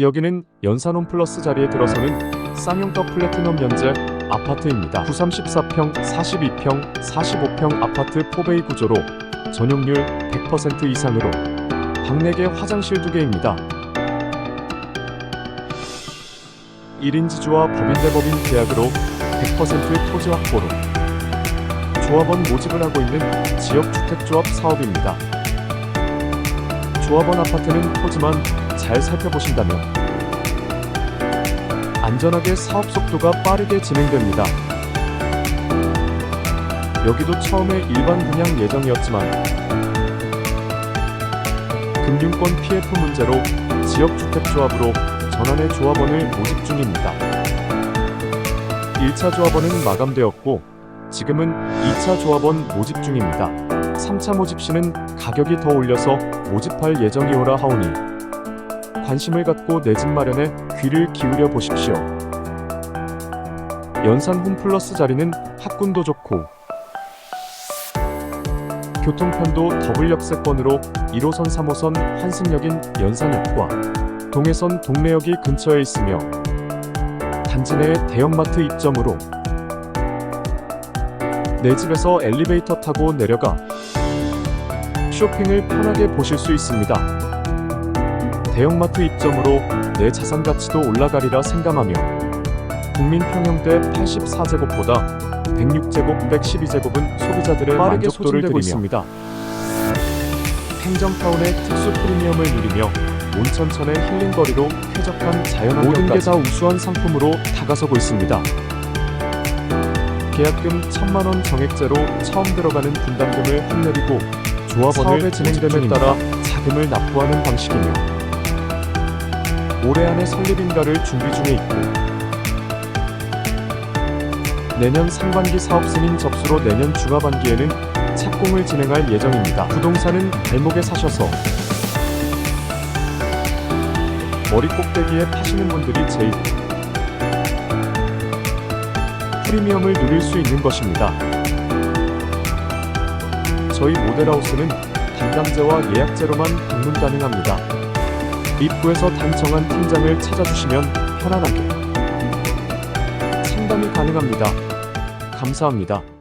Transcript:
여기는 연산홈 플러스 자리에 들어서는 쌍용가 플래티넘 연재 아파트입니다. 934평, 42평, 45평 아파트 포베이 구조로 전용률 100% 이상으로 방 4개 화장실 2개입니다. 1인 지주와 법인 대법인 계약으로 100% 토지 확보로 조합원 모집을 하고 있는 지역주택조합 사업입니다. 조합원 아파트는 토지만 잘 살펴보신다면 안전하게 사업 속도가 빠르게 진행됩니다. 여기도 처음에 일반 분양 예정이었지만 금융권 PF 문제로 지역주택조합으로 전환의 조합원을 모집 중입니다. 1차 조합원은 마감되었고 지금은 2차 조합원 모집 중입니다. 3차 모집 시는 가격이 더 올려서 모집할 예정이오라 하오니 관심을 갖고 내 집 마련에 귀를 기울여 보십시오. 연산 홈플러스 자리는 학군도 좋고 교통편도 더블 역세권으로 1호선 3호선 환승역인 연산역과 동해선 동래역이 근처에 있으며 단지 내에 대형마트 입점으로 내 집에서 엘리베이터 타고 내려가 쇼핑을 편하게 보실 수 있습니다. 대형마트 입점으로 내 자산 가치도 올라가리라 생각하며 국민 평형 대 84제곱보다 106제곱, 112제곱은 소비자들의 빠르게 만족도를 드리며 있습니다. 행정타운의 특수 프리미엄을 누리며 온천천의 힐링거리로 쾌적한 자연환경까지 모든 게 다 우수한 상품으로 다가서고 있습니다. 계약금 1천만 원 정액제로 처음 들어가는 분담금을 확 내리고 조합원을 사업의 진행됨에 따라 자금을 납부하는 방식이며 올해 안에 설립인가를 준비 중에 있고 내년 상반기 사업 승인 접수로 내년 중하반기에는 착공을 진행할 예정입니다. 부동산은 발목에 사셔서 머리 꼭대기에 파시는 분들이 제일 프리미엄을 누릴 수 있는 것입니다. 저희 모델하우스는 담당자와 예약제로만 방문 가능합니다. 입구에서 단정한 팀장을 찾아주시면 편안하게 상담이 가능합니다. 감사합니다.